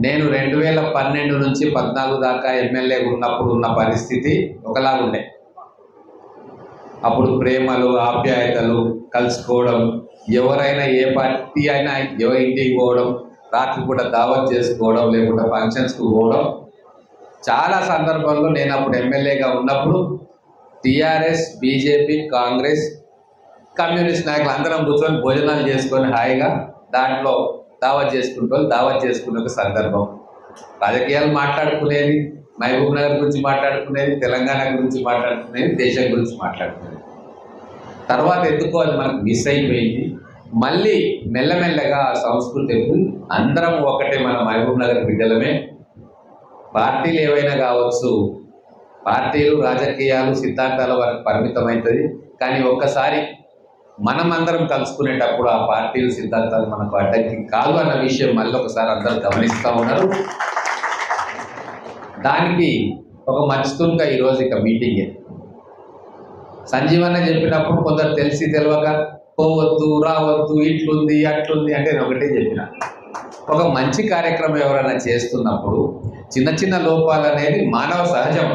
నేను రెండు వేల పన్నెండు నుంచి పద్నాలుగు దాకా ఎమ్మెల్యే ఉన్నప్పుడు ఉన్న పరిస్థితి ఒకలాగా ఉండే అప్పుడు ప్రేమలు ఆప్యాయతలు కలుసుకోవడం ఎవరైనా ఏ పార్టీ అయినా ఎవరి ఇంటికి పోవడం రాత్రిపూట దావత్ చేసుకోవడం లేకుంటే ఫంక్షన్స్కు పోవడం. చాలా సందర్భాల్లో నేను అప్పుడు ఎమ్మెల్యేగా ఉన్నప్పుడు టీఆర్ఎస్ బీజేపీ కాంగ్రెస్ కమ్యూనిస్ట్ నాయకులు అందరం కూర్చొని భోజనాలు చేసుకొని హాయిగా దాంట్లో దావత్ చేసుకుంటూ దావత్ చేసుకునే ఒక సందర్భం. రాజకీయాలు మాట్లాడుకునేది మహబూబ్ నగర్ గురించి మాట్లాడుకునేది తెలంగాణ గురించి మాట్లాడుకునేది దేశం గురించి మాట్లాడుకునేది. తర్వాత ఎందుకో అది మనకు మిస్ అయిపోయింది. మళ్ళీ మెల్లమెల్లగా ఆ సంస్కృతి అందరం ఒకటే మన మహబూబ్ నగర్ బిడ్డలమే. పార్టీలు ఏవైనా కావచ్చు పార్టీలు రాజకీయాలు సిద్ధాంతాల వరకు పరిమితమవుతుంది. కానీ ఒక్కసారి మనం అందరం కలుసుకునేటప్పుడు ఆ పార్టీలు సిద్ధాంతాలు మనకు అడ్డంకి కాదు అన్న విషయం మళ్ళీ ఒకసారి అందరూ గమనిస్తూ ఉన్నారు. దానికి ఒక మచ్చుతుంక ఈరోజు ఇక మీటింగే సంజీవన్న చెప్పినప్పుడు కొందరు తెలిసి తెలియక పోవద్దు రావద్దు ఇట్లుంది అట్లుంది అంటే నేను ఒకటే చెప్పిన. ఒక మంచి కార్యక్రమం ఎవరైనా చేస్తున్నప్పుడు చిన్న చిన్న లోపాలు అనేది మానవ సహజం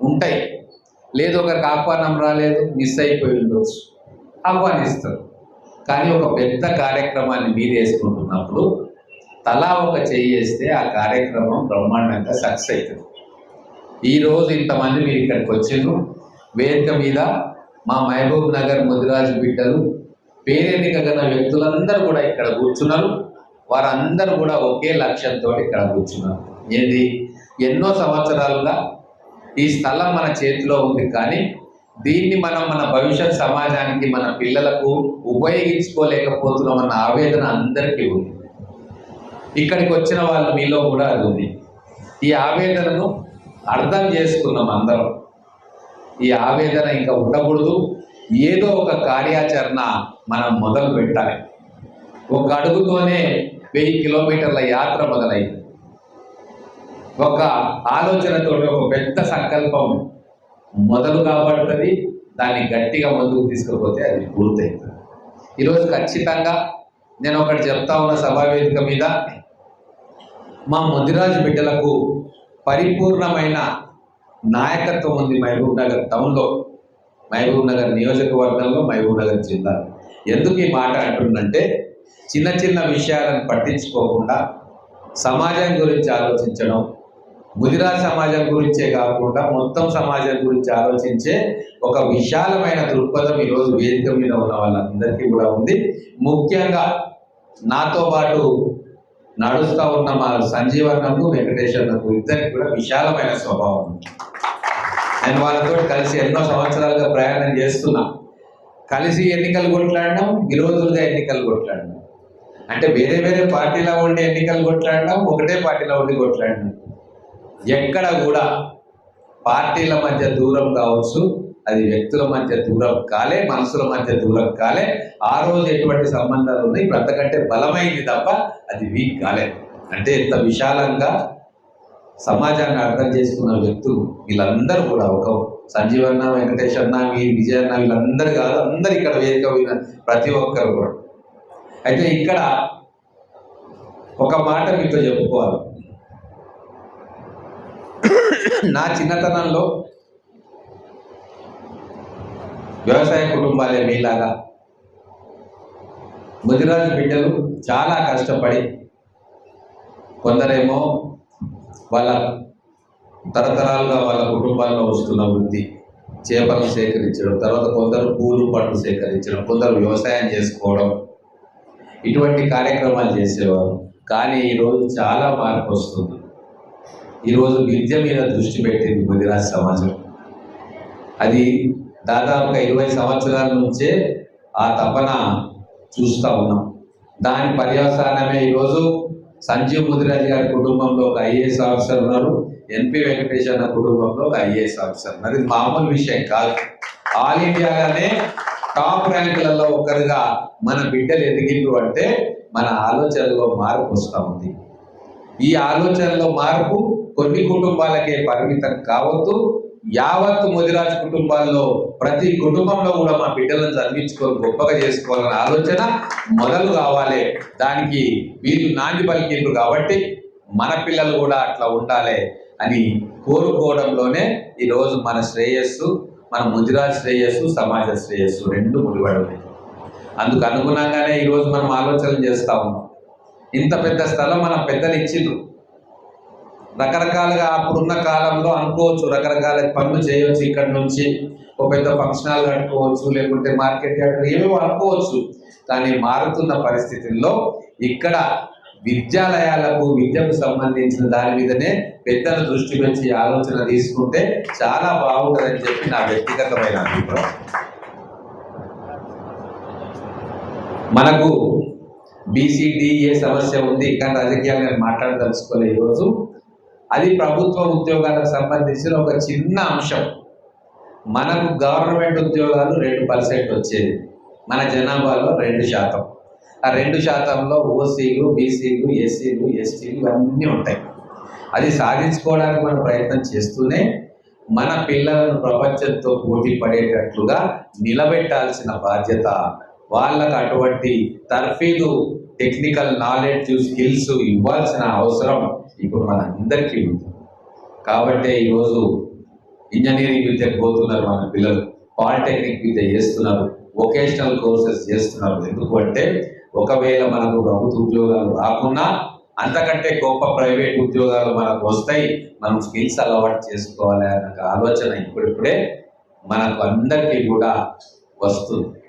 ఉంటాయి. లేదు ఒకరికి ఆహ్వానం రాలేదు మిస్ అయిపోయి ఉండొచ్చు. ఆహ్వానిస్తారు. కానీ ఒక పెద్ద కార్యక్రమాన్ని మీరు వేసుకుంటున్నప్పుడు తలా ఒక చెయ్యి ఆ కార్యక్రమం బ్రహ్మాండంగా సక్సెస్ అవుతుంది. ఈరోజు ఇంతమంది మీరు ఇక్కడికి వచ్చిండ్రు. వేదిక మీద మా మహబూబ్ నగర్ ముదిరాజు బిడ్డలు పేరెన్నిక గల వ్యక్తులందరూ కూడా ఇక్కడ కూర్చున్నారు. వారందరూ కూడా ఒకే లక్ష్యంతో ఇక్కడ కూర్చున్నారు. ఏది? ఎన్నో సంవత్సరాలుగా ఈ స్థలం మన చేతిలో ఉంది కానీ దీన్ని మనం మన భవిష్యత్ సమాజానికి మన పిల్లలకు ఉపయోగించుకోలేకపోతున్నాం అన్న ఆవేదన అందరికీ ఉంది. ఇక్కడికి వచ్చిన వాళ్ళు మీలో కూడా అది ఉంది. ఈ ఆవేదనను అర్థం చేసుకున్నాం అందరం. ఈ ఆవేదన ఇంకా ఉండకూడదు. ఏదో ఒక కార్యాచరణ మనం మొదలు పెట్టాలి. ఒక అడుగుతోనే వెయ్యి కిలోమీటర్ల యాత్ర మొదలైంది. ఒక ఆలోచనతో ఒక పెద్ద సంకల్పం మొదలు కాబడుతుంది దాన్ని గట్టిగా ముందుకు తీసుకుపోతే అది పూర్తవుతుంది ఈరోజు ఖచ్చితంగా నేను ఒకటి చెప్తా ఉన్న సభావేదిక మీద మా ముదిరాజు బిడ్డలకు పరిపూర్ణమైన నాయకత్వం ఉంది మహబూబ్ నగర్ టౌన్లో మహబూబ్ నగర్ నియోజకవర్గంలో మహబూబ్ నగర్ జిల్లా ఎందుకు ఈ మాట అంటుందంటే చిన్న చిన్న విషయాలను పట్టించుకోకుండా సమాజం గురించి ఆలోచించడం ముదిరా సమాజం గురించే కాకుండా మొత్తం సమాజం గురించి ఆలోచించే ఒక విశాలమైన దృక్పథం ఈరోజు వేదిక మీద ఉన్న వాళ్ళందరికీ కూడా ఉంది. ముఖ్యంగా నాతో పాటు నడుస్తూ ఉన్న మా సంజీవన్నకు వెంకటేశ్వరన్నకు ఇద్దరికి కూడా విశాలమైన స్వభావం ఉంది. నేను వాళ్ళతో కలిసి ఎన్నో సంవత్సరాలుగా ప్రయాణం చేస్తున్నా. కలిసి ఎన్నికలు కొట్లాడడం విరోధులుగా ఎన్నికలు కొట్లాడడం అంటే వేరే వేరే పార్టీలో ఉండి ఎన్నికలు కొట్లాడడం ఒకటే పార్టీలో ఉండి కొట్లాడడం ఎక్కడ కూడా పార్టీల మధ్య దూరం కావచ్చు అది వ్యక్తుల మధ్య దూరం కాలే మనసుల మధ్య దూరం కాలే. ఆ రోజు ఎటువంటి సంబంధాలు ఉన్నాయి? ఇప్పుడు అంతకంటే బలమైంది తప్ప అది వీక్ కాలే. అంటే ఇంత విశాలంగా సమాజాన్ని అర్థం చేసుకున్న వ్యక్తులు వీళ్ళందరూ కూడా ఒక సంజీవన్న వెంకటేష్ అన్న వీ విజయ్ అన్న వీళ్ళందరూ కాదు అందరు ఇక్కడ వేదిక పోయిన ప్రతి ఒక్కరు కూడా. అయితే ఇక్కడ ఒక మాట మీతో చెప్పుకోవాలి. నా చిన్నతనంలో వ్యవసాయ కుటుంబాలే మీలాగా. ముదిరాజు బిడ్డలు చాలా కష్టపడి కొందరేమో వాళ్ళ తరతరాలుగా వాళ్ళ కుటుంబాల్లో వస్తున్న వృత్తి చేపలను సేకరించడం తర్వాత కొందరు పూలు పండ్లు సేకరించడం కొందరు వ్యవసాయం చేసుకోవడం ఇటువంటి కార్యక్రమాలు చేసేవారు. కానీ ఈరోజు చాలా మార్పు వస్తుంది. ఈరోజు విద్య మీద దృష్టి పెట్టింది ముదిరాజ్ సమాజం. అది దాదాపుగా ఇరవై సంవత్సరాల నుంచే ఆ తపన చూస్తూ ఉన్నాం. దాని పర్యవసానమే ఈరోజు సంజీవ్ ముదిరాజ్ గారి కుటుంబంలో ఒక ఐఏఎస్ ఆఫీసర్ ఉన్నారు. ఎన్పి వెంకటేష్ అన్న కుటుంబంలో ఒక ఐఏఎస్ ఆఫీసర్ మరి మామూలు విషయం కాదు. ఆల్ ఇండియాలోనే టాప్ ర్యాంకులలో ఒకరిగా మన బిడ్డలు ఎదిగిండ్రు అంటే మన ఆలోచనలో మార్పు వస్తూ ఉంది. ఈ ఆలోచనలో మార్పు కొన్ని కుటుంబాలకే పరిమితం కావద్దు. యావత్ ముదిరాజ్ కుటుంబాల్లో ప్రతి కుటుంబంలో కూడా మా బిడ్డలను చదివించుకొని గొప్పగా చేసుకోవాలనే ఆలోచన మొదలు కావాలి. దానికి వీళ్ళు నాంది పలికిండ్రు కాబట్టి మన పిల్లలు కూడా అట్లా ఉండాలి అని కోరుకోవడంలోనే ఈరోజు మన శ్రేయస్సు మన ముదిరాజ్ శ్రేయస్సు సమాజ శ్రేయస్సు రెండు ముడిపడి అందుకు అనుగుణంగానే ఈరోజు మనం ఆలోచనలు చేస్తా ఉన్నాం. ఇంత పెద్ద స్థలం మన పెద్దలు ఇచ్చిండ్రు. రకరకాలుగా అప్పుడున్న కాలంలో అనుకోవచ్చు. రకరకాల పనులు చేయవచ్చు ఇక్కడ నుంచి. ఒక పెద్ద ఫంక్షన్ హాల్ కట్టుకోవచ్చు లేకుంటే మార్కెట్ యార్డ్ ఏమేమో అనుకోవచ్చు. కానీ మారుతున్న పరిస్థితుల్లో ఇక్కడ విద్యాలయాలకు విద్యకు సంబంధించిన దాని మీదనే పెద్దల దృష్టి పెంచి ఆలోచన తీసుకుంటే చాలా బాగుంటుందని చెప్పి నా వ్యక్తిగతమైన అభిప్రాయం. మనకు బీసీడీఏ సమస్య ఉంది. కానీ రాజకీయాలు నేను మాట్లాడదలుచుకోలే ఈరోజు. అది ప్రభుత్వ ఉద్యోగాలకు సంబంధించిన ఒక చిన్న అంశం. మనకు గవర్నమెంట్ ఉద్యోగాలు రెండు పర్సెంట్ వచ్చేది. మన జనాభాలో రెండు శాతం. ఆ రెండు శాతంలో ఓసీలు బీసీలు ఎస్సీలు ఎస్టీలు అన్నీ ఉంటాయి. అది సాధించుకోవడానికి మనం ప్రయత్నం చేస్తూనే మన పిల్లలను ప్రపంచంతో పోటీ పడేటట్లుగా నిలబెట్టాల్సిన బాధ్యత వాళ్ళకు అటువంటి తర్ఫీదు టెక్నికల్ నాలెడ్జ్ స్కిల్స్ ఇవ్వాల్సిన అవసరం ఇప్పుడు మన అందరికీ ఉంది కాబట్టి ఈరోజు ఇంజనీరింగ్ విద్యకు పోతున్నారు మన పిల్లలు పాలిటెక్నిక్ విద్య చేస్తున్నారు వొకేషనల్ కోర్సెస్ చేస్తున్నారు. ఎందుకంటే ఒకవేళ మనకు ప్రభుత్వ ఉద్యోగాలు రాకున్నా అంతకంటే గొప్ప ప్రైవేట్ ఉద్యోగాలు మనకు వస్తాయి. మనం స్కిల్స్ అలవాటు చేసుకోవాలి అన్న ఆలోచన ఇప్పుడిప్పుడే మనకు అందరికీ కూడా వస్తుంది.